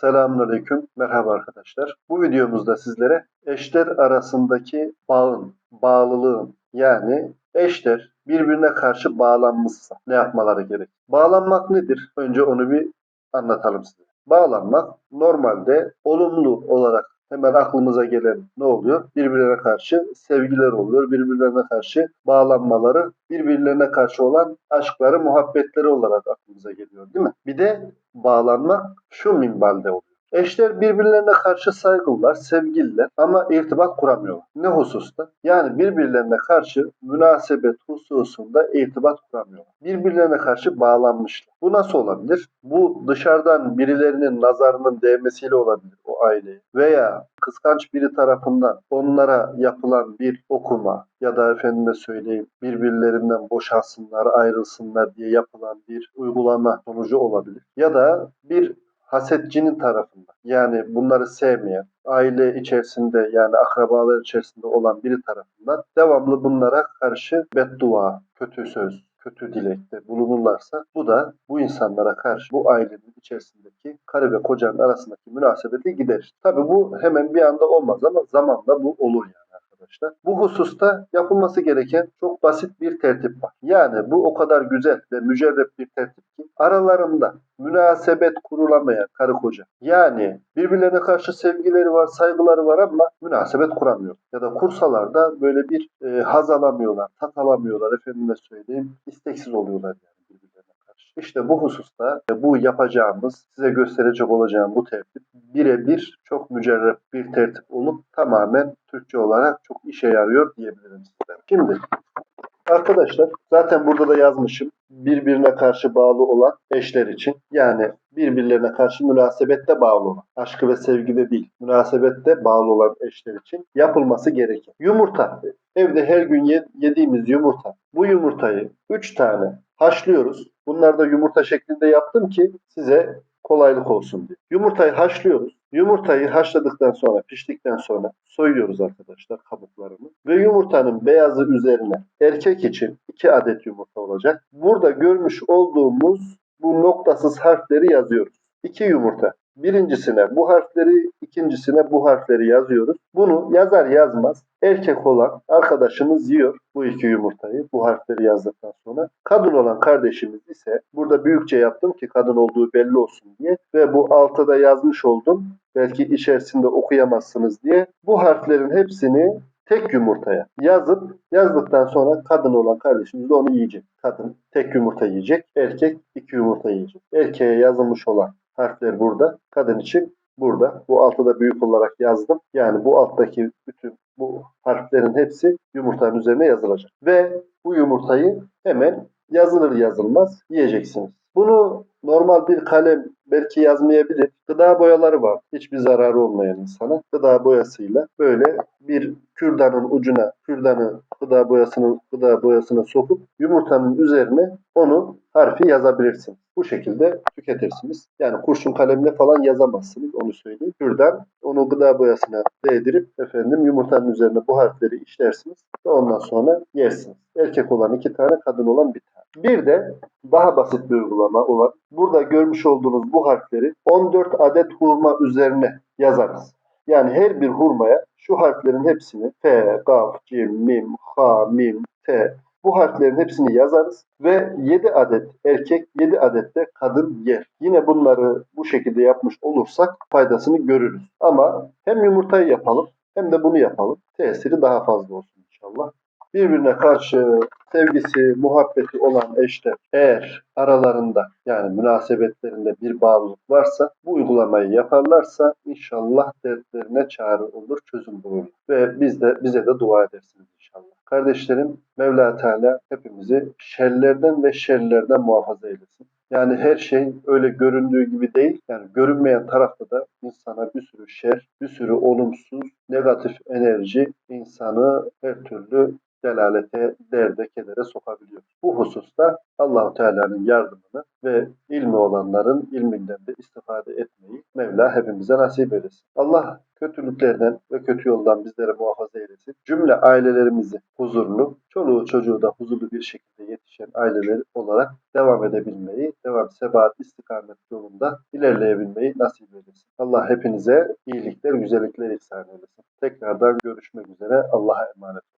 Selamünaleyküm. Merhaba arkadaşlar. Bu videomuzda sizlere eşler arasındaki bağın, bağlılığın yani eşler birbirine karşı bağlanmışsa ne yapmaları gerek? Bağlanmak nedir? Önce onu bir anlatalım size. Bağlanmak normalde olumlu olarak hemen aklımıza gelen ne oluyor? Birbirlerine karşı sevgiler oluyor. Birbirlerine karşı bağlanmaları, birbirlerine karşı olan aşkları, muhabbetleri olarak aklımıza geliyor değil mi? Bir de bağlanmak şu minvalde oluyor. Eşler birbirlerine karşı saygılılar, sevgililer ama irtibat kuramıyorlar. Ne hususta? Yani birbirlerine karşı münasebet hususunda irtibat kuramıyorlar. Birbirlerine karşı bağlanmışlar. Bu nasıl olabilir? Bu dışarıdan birilerinin nazarının değmesiyle olabilir o. Veya kıskanç biri tarafından onlara yapılan bir okuma ya da efendime söyleyeyim birbirlerinden boşalsınlar, ayrılsınlar diye yapılan bir uygulama sonucu olabilir. Ya da bir hasetçinin tarafından yani bunları sevmeyen, aile içerisinde yani akrabalar içerisinde olan biri tarafından devamlı bunlara karşı beddua, kötü söz, kötü dilekte bulunurlarsa bu da bu insanlara karşı bu ailenin içerisindeki karı ve kocanın arasındaki münasebeti giderir. Tabi bu hemen bir anda olmaz ama zamanla bu olur yani arkadaşlar. Bu hususta yapılması gereken çok basit bir tertip var. Yani bu o kadar güzel ve mücerrep bir tertip ki aralarında münasebet kurulamayan karı koca. Yani birbirlerine karşı sevgileri var, saygıları var ama münasebet kuramıyor. Ya da kursalar da böyle bir e, haz alamıyorlar, tat alamıyorlar efendime söyleyeyim. isteksiz oluyorlar yani birbirlerine karşı. İşte bu hususta e, bu yapacağımız, size gösterecek olacağım bu tertip birebir çok mücerrep bir tertip olup tamamen Türkçe olarak çok işe yarıyor diyebilirim size. Şimdi Arkadaşlar zaten burada da yazmışım. Birbirine karşı bağlı olan eşler için yani birbirlerine karşı münasebette bağlı olan, aşkı ve sevgide değil, münasebette bağlı olan eşler için yapılması gereken. Yumurta. Evde her gün yediğimiz yumurta. Bu yumurtayı 3 tane haşlıyoruz. Bunları da yumurta şeklinde yaptım ki size kolaylık olsun diye. Yumurtayı haşlıyoruz. Yumurtayı haşladıktan sonra, piştikten sonra soyuyoruz arkadaşlar kabuklarını. Ve yumurtanın beyazı üzerine erkek için 2 adet yumurta olacak. Burada görmüş olduğumuz bu noktasız harfleri yazıyoruz. 2 yumurta. Birincisine bu harfleri, ikincisine bu harfleri yazıyoruz. Bunu yazar yazmaz erkek olan arkadaşımız yiyor bu iki yumurtayı bu harfleri yazdıktan sonra. Kadın olan kardeşimiz ise burada büyükçe yaptım ki kadın olduğu belli olsun diye ve bu altıda yazmış oldum. Belki içerisinde okuyamazsınız diye. Bu harflerin hepsini tek yumurtaya yazıp yazdıktan sonra kadın olan kardeşimiz de onu yiyecek. Kadın tek yumurta yiyecek, erkek iki yumurta yiyecek. Erkeğe yazılmış olan harfler burada. Kadın için burada. Bu altta büyük olarak yazdım. Yani bu alttaki bütün bu harflerin hepsi yumurtanın üzerine yazılacak. Ve bu yumurtayı hemen yazılır yazılmaz yiyeceksiniz. Bunu normal bir kalem belki yazmayabilir. Gıda boyaları var. Hiçbir zararı olmayan insana. Gıda boyasıyla böyle bir kürdanın ucuna kürdanı gıda boyasını gıda boyasına sokup yumurtanın üzerine onu harfi yazabilirsiniz. Bu şekilde tüketirsiniz. Yani kurşun kalemle falan yazamazsınız onu söyleyeyim. Kürdan onu gıda boyasına değdirip efendim yumurtanın üzerine bu harfleri işlersiniz ve ondan sonra yersiniz. Erkek olan iki tane, kadın olan bir tane. Bir de daha basit bir uygulama olan burada görmüş olduğunuz bu harfleri 14 adet hurma üzerine yazarız. Yani her bir hurmaya şu harflerin hepsini F, Gaf, Cim, Mim, Ha, Mim, T bu harflerin hepsini yazarız ve 7 adet erkek 7 adet de kadın yer. Yine bunları bu şekilde yapmış olursak faydasını görürüz. Ama hem yumurtayı yapalım hem de bunu yapalım. Tesiri daha fazla olsun inşallah birbirine karşı sevgisi, muhabbeti olan eşler eğer aralarında yani münasebetlerinde bir bağlılık varsa bu uygulamayı yaparlarsa inşallah dertlerine çare olur, çözüm bulur. Ve biz de bize de dua edersiniz. Kardeşlerim Mevla Teala hepimizi şerlerden ve şerlerden muhafaza eylesin. Yani her şey öyle göründüğü gibi değil. Yani görünmeyen tarafta da insana bir sürü şer, bir sürü olumsuz, negatif enerji insanı her türlü delalete, derde, kedere sokabiliyor. Bu hususta Allahu Teala'nın yardımını ve ilmi olanların ilminden de istifade etmeyi Mevla hepimize nasip eylesin. Allah kötülüklerden ve kötü yoldan bizleri muhafaza eylesin. Cümle ailelerimizi huzurlu, çoluğu çocuğu da huzurlu bir şekilde yetişen aileler olarak devam edebilmeyi, devam sebat istikamet yolunda ilerleyebilmeyi nasip eylesin. Allah hepinize iyilikler, güzellikler ihsan eylesin. Tekrardan görüşmek üzere. Allah'a emanet olun.